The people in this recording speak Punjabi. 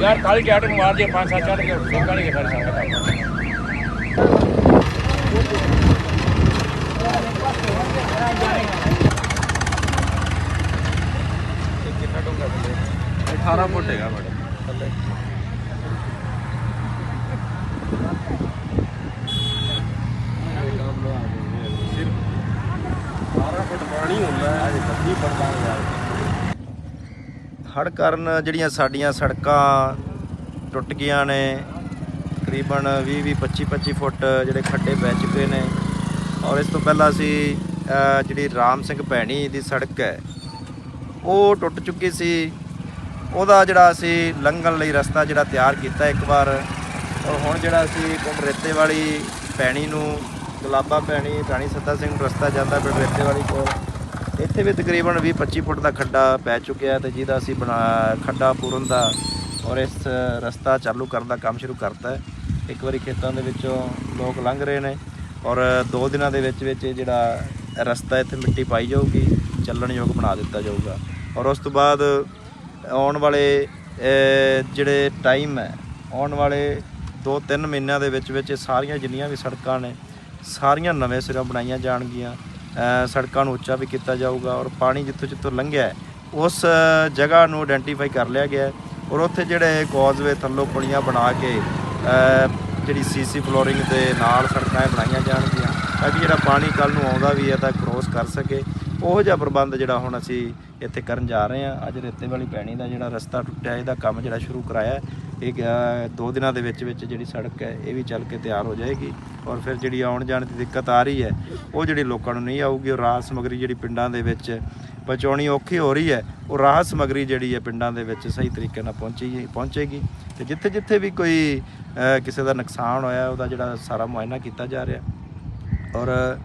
ਯਾਰ ਕਾਲੀ ਜੈਟ ਨੂੰ ਮਾਰ ਦੇ ਪੰਜ ਸੱਤ ਚੜ ਕੇ ਉੱਤੇ ਕਾਲੀ ਕੇ ਫਿਰ ਸੰਗਤ 18 ਫੁੱਟ ਹੈਗਾ ਬੜਾ ਥੱਲੇ ਪਾਣੀ ਹੁੰਦਾ ਪੜਦਾ ਯਾਰ। ਹੜ੍ਹ ਕਾਰਨ ਜਿਹੜੀਆਂ ਸਾਡੀਆਂ ਸੜਕਾਂ ਟੁੱਟ ਗਈਆਂ ਨੇ, ਤਕਰੀਬਨ 20 20 25 25 ਫੁੱਟ ਜਿਹੜੇ ਖੱਡੇ ਪੈ ਚੁੱਕੇ ਨੇ। ਔਰ ਇਸ ਤੋਂ ਪਹਿਲਾਂ ਅਸੀਂ ਜਿਹੜੀ ਰਾਮ ਸਿੰਘ ਭੈਣੀ ਦੀ ਸੜਕ ਹੈ, ਉਹ ਟੁੱਟ ਚੁੱਕੀ ਸੀ। ਉਹਦਾ ਜਿਹੜਾ ਅਸੀਂ ਲੰਘਣ ਲਈ ਰਸਤਾ ਜਿਹੜਾ ਤਿਆਰ ਕੀਤਾ ਇੱਕ ਵਾਰ, ਔਰ ਹੁਣ ਜਿਹੜਾ ਅਸੀਂ ਪਿੰਡ ਰੇਤੇ ਵਾਲੀ ਭੈਣੀ ਨੂੰ, ਗੁਲਾਬਾ ਭੈਣੀ, ਰਾਣੀ ਸੱਤਾ ਸਿੰਘ ਨੂੰ ਰਸਤਾ ਜਾਂਦਾ ਪਿੰਡ ਰੇਤੇ ਵਾਲੀ ਕੋਲ। ਇੱਥੇ ਵੀ ਤਕਰੀਬਨ 20 25 ਫੁੱਟ ਦਾ ਖੱਡਾ ਪੈ ਚੁੱਕਿਆ ਹੈ ਤੇ ਜਿਹਦਾ ਅਸੀਂ ਬਣਾ ਖੱਡਾ ਪੂਰਨ ਦਾ ਔਰ ਇਸ ਰਸਤਾ ਚਾਲੂ ਕਰਨ ਦਾ ਕੰਮ ਸ਼ੁਰੂ ਕਰਤਾ ਹੈ। ਇੱਕ ਵਾਰੀ ਖੇਤਾਂ ਦੇ ਵਿੱਚੋਂ ਲੋਕ ਲੰਘ ਰਹੇ ਨੇ ਔਰ ਦੋ ਦਿਨਾਂ ਦੇ ਵਿੱਚ ਵਿੱਚ ਇਹ ਜਿਹੜਾ ਰਸਤਾ ਇੱਥੇ ਮਿੱਟੀ ਪਾਈ ਜਾਊਗੀ ਚੱਲਣ ਯੋਗ ਬਣਾ ਦਿੱਤਾ ਜਾਊਗਾ। ਔਰ ਉਸ ਤੋਂ ਬਾਅਦ ਆਉਣ ਵਾਲੇ ਜਿਹੜੇ ਟਾਈਮ ਹੈ, ਆਉਣ ਵਾਲੇ 2-3 ਮਹੀਨਿਆਂ ਦੇ ਵਿੱਚ ਵਿੱਚ ਸਾਰੀਆਂ ਜਿੰਨੀਆਂ ਵੀ ਸੜਕਾਂ ਨੇ, ਸਾਰੀਆਂ ਨਵੇਂ ਸਿਰੋਂ ਬਣਾਈਆਂ ਜਾਣਗੀਆਂ। ਸੜਕਾਂ ਨੂੰ ਉੱਚਾ ਵੀ ਕੀਤਾ ਜਾਊਗਾ ਔਰ ਪਾਣੀ ਜਿੱਥੋਂ ਜਿੱਥੋਂ ਲੰਘਿਆ ਉਸ ਜਗ੍ਹਾ ਨੂੰ ਆਇਡੈਂਟੀਫਾਈ ਕਰ ਲਿਆ ਗਿਆ ਔਰ ਉੱਥੇ ਜਿਹੜੇ ਕੌਜ਼ਵੇ ਥੱਲੋਂ ਪੁਲੀਆਂ ਬਣਾ ਕੇ ਅ, ਜਿਹੜੀ ਸੀਸੀ ਫਲੋਰਿੰਗ ਦੇ ਨਾਲ ਸੜਕਾਂ ਬਣਾਈਆਂ ਜਾਣਗੀਆਂ ਤਾਂ ਕਿ ਜਿਹੜਾ ਪਾਣੀ ਕੱਲ ਨੂੰ ਆਉਂਦਾ ਵੀ ਹੈ ਤਾਂ ਕ੍ਰੋਸ ਕਰ ਸਕੇ। ਉਹੋ ਜਿਹਾ ਪ੍ਰਬੰਧ ਜਿਹੜਾ ਹੁਣ ਅਸੀਂ ਇੱਥੇ ਕਰਨ ਜਾ ਰਹੇ ਹਾਂ। ਅੱਜ ਰੇਤੇ ਵਾਲੀ ਪੈਣੀ ਦਾ ਜਿਹੜਾ ਰਸਤਾ ਟੁੱਟਿਆ ਇਹਦਾ ਕੰਮ ਜਿਹੜਾ ਸ਼ੁਰੂ ਕਰਾਇਆ ਇਹ ਅ, ਦੋ ਦਿਨਾਂ ਦੇ ਵਿੱਚ ਵਿੱਚ ਜਿਹੜੀ ਸੜਕ ਹੈ ਇਹ ਵੀ ਚੱਲ ਕੇ ਤਿਆਰ ਹੋ ਜਾਏਗੀ। ਔਰ ਫਿਰ ਜਿਹੜੀ ਆਉਣ ਜਾਣ ਦੀ ਦਿੱਕਤ ਆ ਰਹੀ ਹੈ ਉਹ ਜਿਹੜੀ ਲੋਕਾਂ ਨੂੰ ਨਹੀਂ ਆਊਗੀ। ਔਰ ਰਾਹਤ ਸਮਗਰੀ ਜਿਹੜੀ ਪਿੰਡਾਂ ਦੇ ਵਿੱਚ ਪਹੁੰਚਾਉਣੀ ਔਖੀ ਹੋ ਰਹੀ ਹੈ ਉਹ ਰਾਹਤ ਸਮਗਰੀ ਜਿਹੜੀ ਹੈ ਪਿੰਡਾਂ ਦੇ ਵਿੱਚ ਸਹੀ ਤਰੀਕੇ ਨਾਲ ਪਹੁੰਚੀ ਪਹੁੰਚੇਗੀ। ਤੇ ਜਿੱਥੇ ਜਿੱਥੇ ਵੀ ਕੋਈ ਕਿਸੇ ਦਾ ਨੁਕਸਾਨ ਹੋਇਆ ਉਹਦਾ ਜਿਹੜਾ ਸਾਰਾ ਮੁਆਇਨਾ ਕੀਤਾ ਜਾ ਰਿਹਾ। ਔਰ